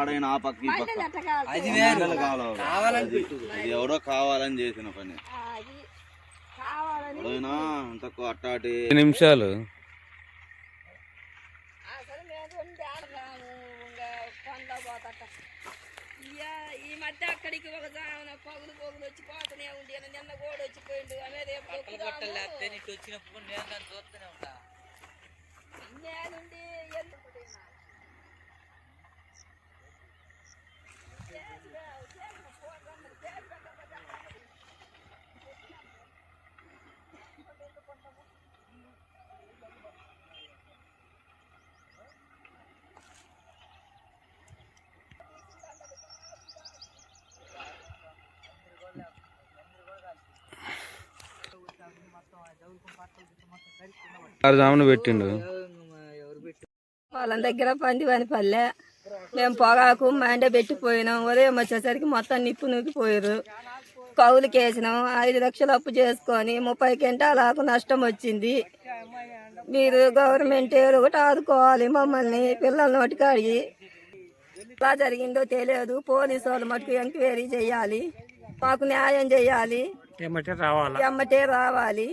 ఆడైనా ఆ పక్క ఈ పక్క? అది వేరు. కావాలని అది ఎవడో కావాలని చేసిన పని. తక్కువ అట్టాటి నిమిషాలు. ఈ మధ్య అక్కడికి ఒక పగులు పగులు వచ్చి పోతూనే ఉండి నిన్న కూడా వచ్చిపోయిండు. నీకు వచ్చినప్పుడు నేను దాన్ని చూస్తూనే ఉంటా. జామున పెట్టిండు. వాళ్ళ దగ్గర పంది పని పల్లె. మేము పొగాకు మండే పెట్టిపోయినాం ఉదయం వచ్చేసరికి మొత్తం నిప్పు నూకిపోయారు కౌలుకి వేసినాం. ఐదు లక్షలు అప్పు చేసుకొని ముప్పై క్వింటాలకు నష్టం వచ్చింది. మీరు గవర్నమెంట్ ఒకటి ఆదుకోవాలి మమ్మల్ని పిల్లల నోటికాడి ఎలా జరిగిందో తెలియదు. పోలీసు వాళ్ళు మటుకు ఎంక్వైరీ చేయాలి. మాకు న్యాయం చేయాలి. ఎమ్మటే రావాలి.